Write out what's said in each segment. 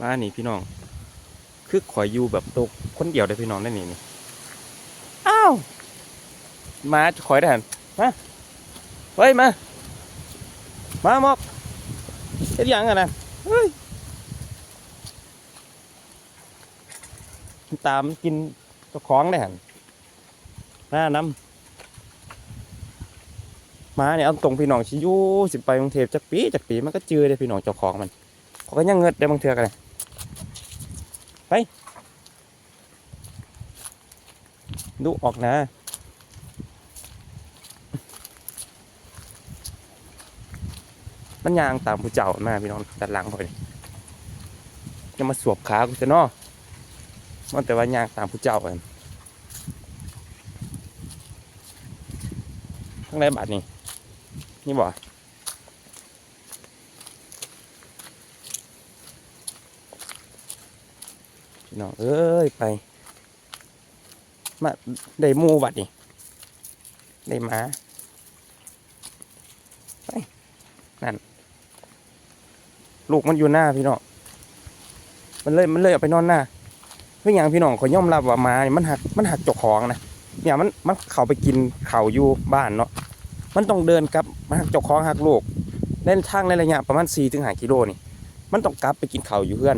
มานี่พี่น้อง คือขอยอยู่แบบตกคนเดียวได้พี่น้องได้นี่นี่อ้าวมาขอยได้หันมาเฮ้ยมา มามอกเฮ็ดยังกันนะเฮ้ยตามกินเจ้าของได้หันหน้าน้ำมาเนี่ยเอาตรงพี่น้องชิยูสิไปกรุงเทพจักปีจักปีมันก็เจอได้พี่น้องเจ้าของมันเขาก็ยังเงิดได้บางเทือกันเลย ไป ดูออกนะ มันยางตามผู้เจ้ามาพี่น้องด้านหลังพอยจะมาสวบขากูจะนอมันแต่ว่ายางตามผู้เจ้ากันข้างในบัตรนี่นี่บ่ พี่น้องเอ้ยไป มาได้มูบัตรนี่ได้หมา ไป นั่น ลูกมันอยู่หน้าพี่น้อง มันเลยมันเลยเอาไปนอนหน้าเพื่ออย่างพี่น้องขอยอมรับว่าหมานี่มันหักมันหักจกของนะเนี่ยมันมันเข้าไปกินเข่าอยู่บ้านเนาะ มันต้องเดินกลับมาหักจกของหักลูกเล่นทางในระยะประมาณสี่ถึงห้ากิโลนี่ มันต้องกลับไปกินเข่าอยู่เพื่อน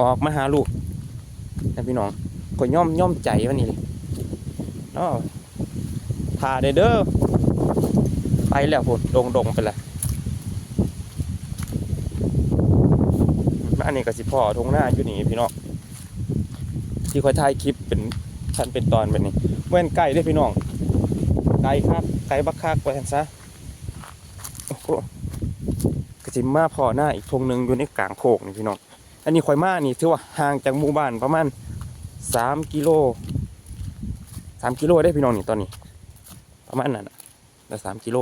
ออกมาหาลูก นะพี่น้องขอยย่อมย่อมใจวันนี้เนาะพาเด้อเด้อไปแล้วพุ่นดงดงไปล้วอันนี้ก็สิพ่อทงหน้าอยู่นี่พี่น้องที่คอยถ่ายคลิปเป็นชั้นเป็นตอนแบบนี้เว้นไก่ได้อพี่น้องไก่คักไก่บักคักไปทันซะโอ้โหก็สิมาพ่อหน้าอีกทงหนึ่งอยู่ในกลางโคกนี่พี่น้อง อันนี้คอยมานี่ถือว่าห่างจากหมู่บ้านประมาณสามกิโลสามกิโลได้พี่น้องนี่ตอนนี้ ประมาณนั้นน่ะแต่สามกิโล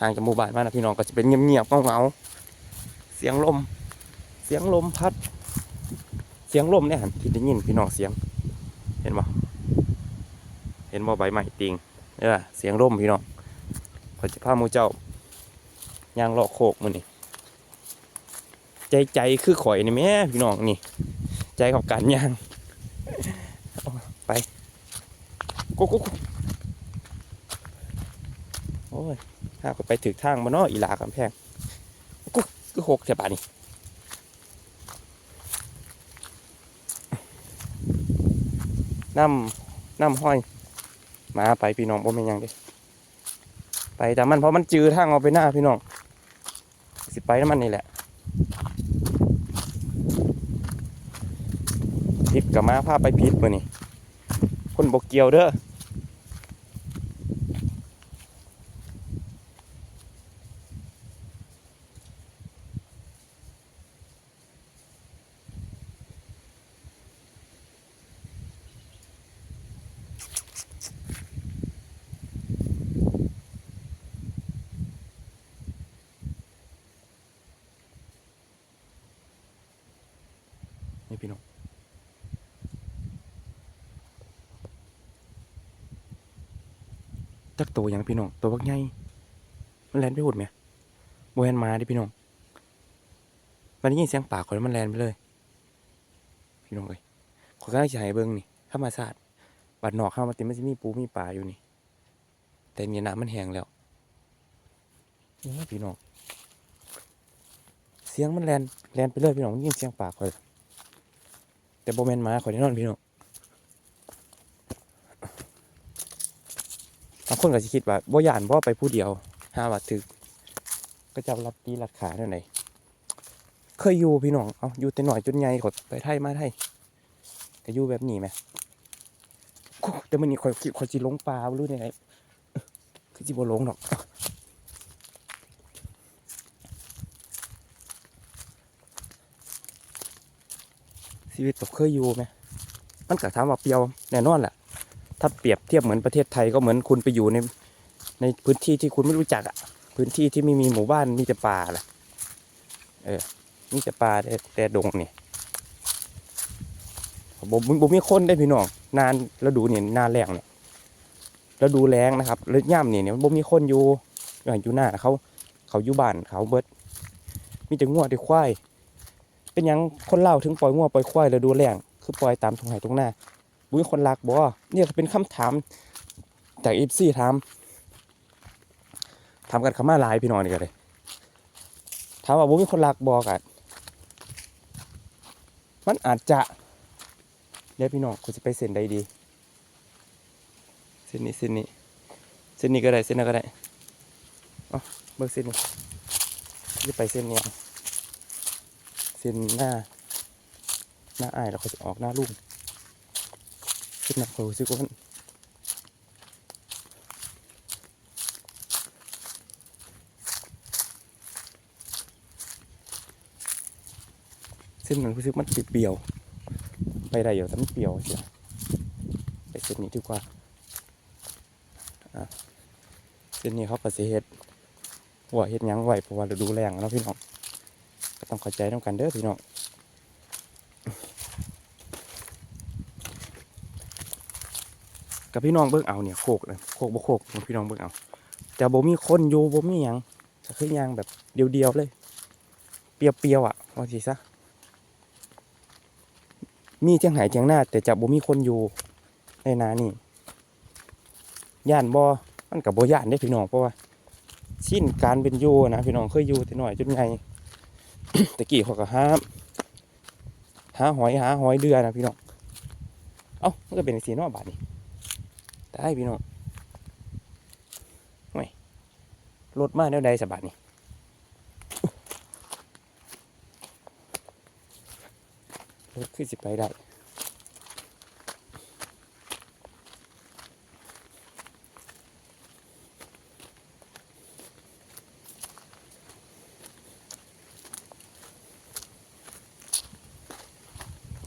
ห่างจากหมู่บ้านมากนะพี่น้องก็จะเป็นเงียบๆเงาๆเสียงลม เสียงลมพัด เสียงลมเนี่ยหันที่ได้ยินพี่น้องเสียง เห็นบ่เห็นบ่ใบไม้ติงเออเสียงลมพี่น้องขอจะพามูเจ้ายางเลาะโคกมันนี่ ใจใจคือข่อยนี่แม่พี่น้องนี่ ใจกับการย่างไปกุ๊กโอ้ยถ้าก็ไปถึกทางมาเนาะอีหลากำแพงกุ๊กคือหกแถวบ้านนี่น้ำน้ำห้อย มาไปพี่น้องบ่แม่นยังเด้ไปแต่มันเพราะมันจือทางเอาไปหน้าพี่น้อง สิไปน้ำมันนี่แหละ พิษกับมาพาไปพิษมือนี่คนบกเกี่ยวเด้อนี่พี่น้อง จักตัวหยังพี่น้องตัวบักใหญ่มันแลนไปหุดไหมโบแฮนมาดิพี่น้องมันได้ยินเสียงปากคนแล้วมันแลนไปเลย พี่น้องเลยขอกำลังจะให้เบิ้งนี่ธรรมชาติบัดหนอกเข้ามาติมันจะมีปูมีปลาอยู่นี่ แต่เนี่ยน้ำมันแห้งแล้วโอ้พี่น้องเสียงมันแลนแลนไปเลยพี่น้องยินเสียงปากคอยแต่โบแมนมาคอยแน่นอนพี่น้อง บางคนก็จะคิดว่าบ่ยานบ่ไปผู้เดียวห้าบาทถึก ก็จะรับตีรัดขาเท่าไหนเคยอยู่พี่น้อง เอาอยู่แต่หน่อยจนใหญ่กดไปไทยมาไทยก็อยู่แบบนี้ไหมแต่มันนี่คอยคอยจีลงปลาบ่รู้ได้ไงคือจีบ่ลงดอกชีวิตตกเคยอยู่ไหมมันก็ถามว่าเปรียวแน่นอนแหละ ถ้าเปรียบเทียบเหมือนประเทศไทยก็เหมือนคุณไปอยู่ในในพื้นที่ที่คุณไม่รู้จักอะพื้นที่ที่ไม่มีหมู่บ้านมีแต่ป่าแหละเออมีแต่ป่าแต่แต่ดงนี่ผมผมมีคนได้พี่น้องนานแล้วดูเนี่ยนานแรงเนี่ยแล้วดูแรงนะครับแล้วย่ำเนี่ยเนี่ยบ่มีคนอยู่อย่างอยู่หน้าเขาเขาอยู่บ้านเขาเบิดมีแต่งัวแต่ควายเป็นยังคนเล่าถึงปล่อยงัวปล่อยควายแล้วดูแรงคือปล่อยตามทงไห่ทุ่งนา บุ้ยคนรักบ่เนี่ยเป็นคำถามจากอีฟซี่ถามถามกันขามาลายพี่น้องนี่ก็เลยถามว่าบุ้ยคนรักบ่กันมันอาจจะเดี๋ยวพี่น้องคุณจะไปเซ็นใดดีเส้นนี้เส้นนี้เส้นนี้ก็ได้เส้นนั้นก็ได้เอ๋อเบิกเส้นนี้จะไปเส้นนี้เส้นหน้า หน้าอายแล้วเขาจะออกหน้าลุ่ม เส้นหนักเขารู้สึกว่ามันเส้นนั้นรู้สึกมันติดเปียว ไปได้อยู่แต่มันเปียวเชียไปเส้นนี้ดีกว่าเส้นนี้เขาก็สิเฮ็ดหัวเฮ็ดยังไหวเพราะว่าฤดูแล้งอะเนาะพี่น้องก็ต้องเข้าใจต้องกันเด้อพี่น้อง กับพี่น้องเบิ่งเอาเนี่ยโคกเลยโคกบ่โคกพี่น้องเบิ่งเอาแต่บ่มีคนอยู่บ่มีหยังก็คือยางแบบเดียวๆเลย เปียวๆอะว่าสิซะมีเจียงไหเจียงหน้า แต่จะบ่มีคนอยู่ในนานี่ย่านบ่มันกับโบย่านได้พี่น้องเพราะว่าชิ้นการเป็นอยู่นะพี่น้องเคยอยู่แต่หน้อยจนใหญ่ตะกี้เขาก็หาหาหอยหาหอยเดือนะพี่น้องเอ้ามันก็เป็นสีนอกบาทนี่ ได้พี่น้องไม่รถมาแนวใดสบาทนี่รถขึ้นสิไปได้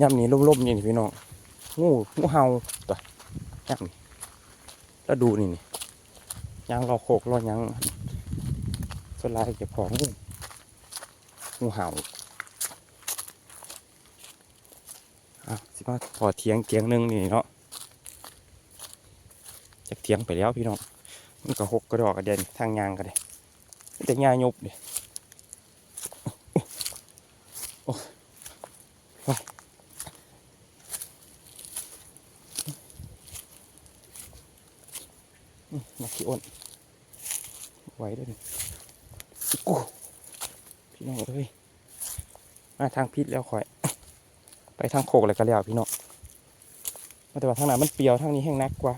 ย่ำนี้ล่มๆนี่นี่พี่น้องงูงูเห่าตัวย่ำนี่ แล้วดูนี่นี่ยางรอโคกรอยังสลายเก็บของงูเห่าอะสิมาพอเทียงเทียงหนึงนี่เนาะจากเทียงไปแล้วพี่น้องมันก็หกกระดอกกระเด็นทางยางกันเลยแต่ยายุบเดย มา ขี้อ้นไหวด้วยนี่โอ้พี่น้องเอ้ยมาทางพิษแล้วคอย ไปทางโคกอะไรก็แล้วพี่น้องแต่ว่าทางไหนนมันเปรียวทางนี้แห้งนักกว่า